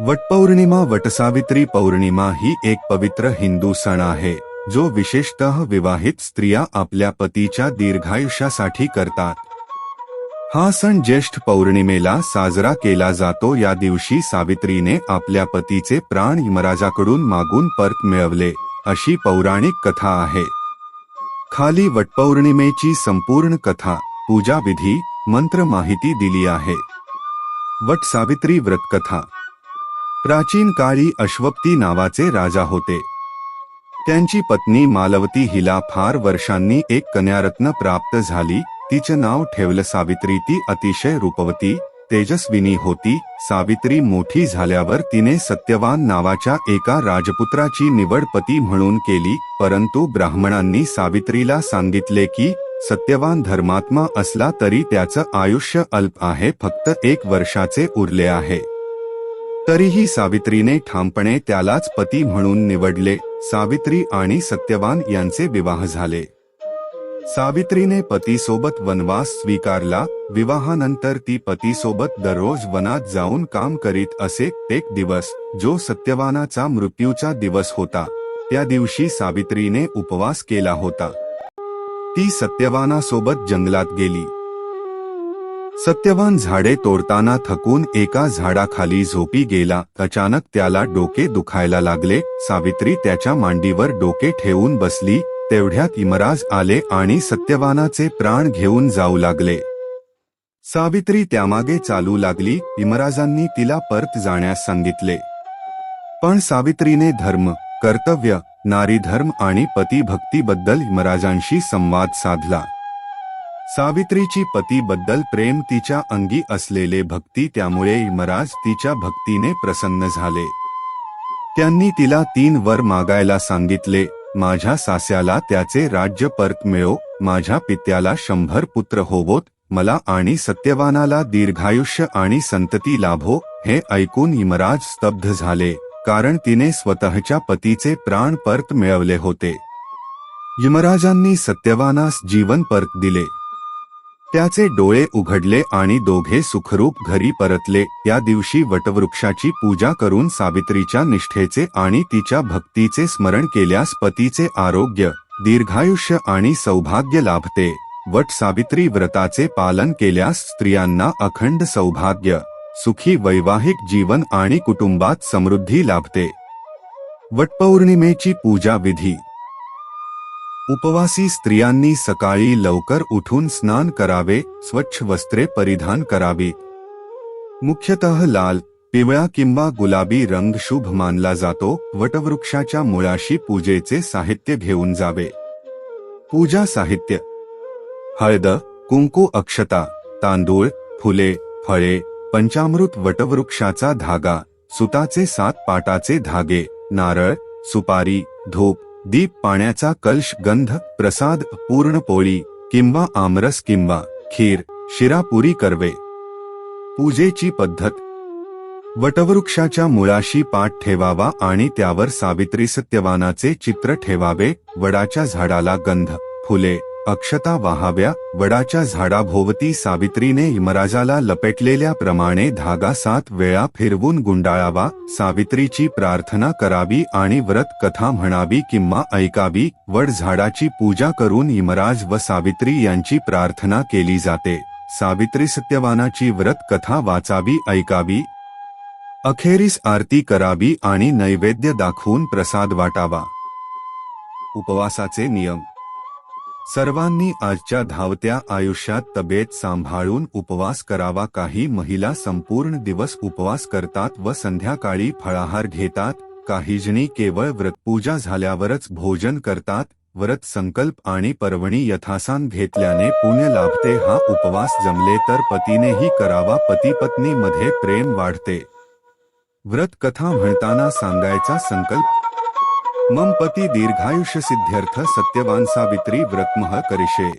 वटपौर्णिमा वटसावित्री पौर्णिमा ही एक पवित्र हिंदू सण आहे जो विशेषतः विवाहित स्त्रिया आपल्या पतीच्या दीर्घायुष्यासाठी करतात. हा सण ज्येष्ठ पौर्णिमेला साजरा केला जातो. या दिवशी सावित्रीने आपल्या पतीचे प्राण यमराजाकडून मागून परत मिळवले अशी पौराणिक कथा आहे. खाली वटपौर्णिमेची संपूर्ण कथा पूजा विधी मंत्र माहिती दिली आहे. वट सावित्री व्रतकथा प्राचीन काळी अश्वप्ती नावाचे राजा होते. त्यांची पत्नी मालवती हिला फार वर्षांनी एक कन्यारत्न प्राप्त झाली. तिचे नाव ठेवलं सावित्री. ती अतिशय रूपवती तेजस्विनी होती. सावित्री मोठी झाल्यावर तिने सत्यवान नावाच्या एका राजपुत्राची निवड पती म्हणून केली. परंतु ब्राह्मणांनी सावित्रीला सांगितले की सत्यवान धर्मात्मा असला तरी त्याचं आयुष्य अल्प आहे. फक्त एक वर्षाचे उरले आहे. तरीही सावित्रीने ठामपणे त्यालाच पती म्हणून निवडले. सावित्री आणि सत्यवान यांचे विवाह झाले. सावित्रीने पतीसोबत वनवास स्वीकारला. विवाहानंतर ती पतीसोबत दररोज वनात जाऊन काम करीत असे एक दिवस जो सत्यवानाचा मृत्यूचा दिवस होता. त्या दिवशी सावित्रीने उपवास केला होता. ती सत्यवानासोबत जंगलात गेली. सत्यवान झाडे तोडताना थकून एका झाडाखाली झोपी गेला अचानक त्याला डोके दुखायला लागले सावित्री त्याच्या मांडीवर डोके ठेवून बसली तेवढ्यात इमराज आले आणि सत्यवानाचे प्राण घेऊन जाऊ लागले. सावित्री त्यामागे चालू लागली इमराजांनी तिला परत जाण्यास सांगितले. पण सावित्रीने धर्म कर्तव्य नारी धर्म आणि पतीभक्तीबद्दल इमराजांशी संवाद साधला. सावित्रीची पतीबद्दल प्रेम तिच्या अंगी असलेले भक्ती त्यामुळे इमराज तिच्या भक्तीने प्रसन्न झाले. त्यांनी तिला तीन वर मागायला सांगितले माझ्या सास्याला त्याचे राज्य परत मिळो माझ्या पित्याला शंभर पुत्र होवोत मला आणि सत्यवानाला दीर्घायुष्य आणि संतती लाभो हे ऐकून इमराज स्तब्ध झाले कारण तिने स्वतःच्या पतीचे प्राण परत मिळवले होते. यमराजांनी सत्यवानास जीवन परत दिले. त्याचे डोळे उघडले आणि दोघे सुखरूप घरी परतले. त्या दिवशी वटवृक्षाची पूजा करून सावित्रीच्या निष्ठेचे आणि तिच्या भक्तीचे स्मरण केल्यास पतीचे आरोग्य दीर्घायुष्य आणि सौभाग्य लाभते. वट सावित्री व्रताचे पालन केल्यास स्त्रियांना अखंड सौभाग्य सुखी वैवाहिक जीवन आणि कुटुंबात समृद्धी लाभते. वटपौर्णिमेची पूजा विधी उपवासी स्त्रियांनी सकाळी लवकर उठून स्नान करावे स्वच्छ वस्त्रे परिधान करावी. मुख्यतः लाल पिवळा किंवा गुलाबी रंग शुभ मानला जातो वटवृक्षाच्या मुळाशी पूजेचे साहित्य घेऊन जावे. पूजा साहित्य. हळद कुंकू अक्षता तांदूळ फुले फळे पंचामृत वटवृक्षाचा धागा सुताचे सात पाटाचे धागे नारळ सुपारी धूप दीप पाण्याचा कलश गंध प्रसाद पूर्ण पोळी किंवा आमरस किंवा खीर शिरापुरी करवे. पूजेची पद्धत. वटवृक्षाच्या मुळाशी पाठ ठेवावा आणि त्यावर सावित्री सत्यवानाचे चित्र ठेवावे वडाच्या झाडाला गंध फुले अक्षता वाहाव्या वडाच्या झाडाभोवती सावित्रीने यमराजाला लपेटलेल्या प्रमाणे धागा सात वेळा फिरवून गुंडाळावा सावित्रीची प्रार्थना करावी आणि व्रत कथा म्हणावी किंवा ऐकावी वड झाडाची पूजा करून यमराज व सावित्री यांची प्रार्थना केली जाते. सावित्री सत्यवानाची व्रत कथा वाचावी ऐकावी. अखेरीस आरती करावी आणि नैवेद्य दाखवून प्रसाद वाटावा. उपवासाचे नियम सर्वांनी आजच्या धावत्या आयुष्यात तब्येत सांभाळून उपवास करावा. काही महिला संपूर्ण दिवस उपवास करतात व संध्याकाळी फळाहार घेतात. काहीजणी केवळ व्रतपूजा झाल्यावरच भोजन करतात. व्रत संकल्प आणि पर्वणी यथासान घेतल्याने पुण्य लाभते. हा उपवास जमले तर पतीनेही करावा. पती पत्नी मध्ये प्रेम वाढते. व्रत कथा म्हणताना सांगायचा संकल्प मम पती दीर्घायुष्य सिद्ध्यर्थ सत्यवान सावित्री व्रतमह करिषे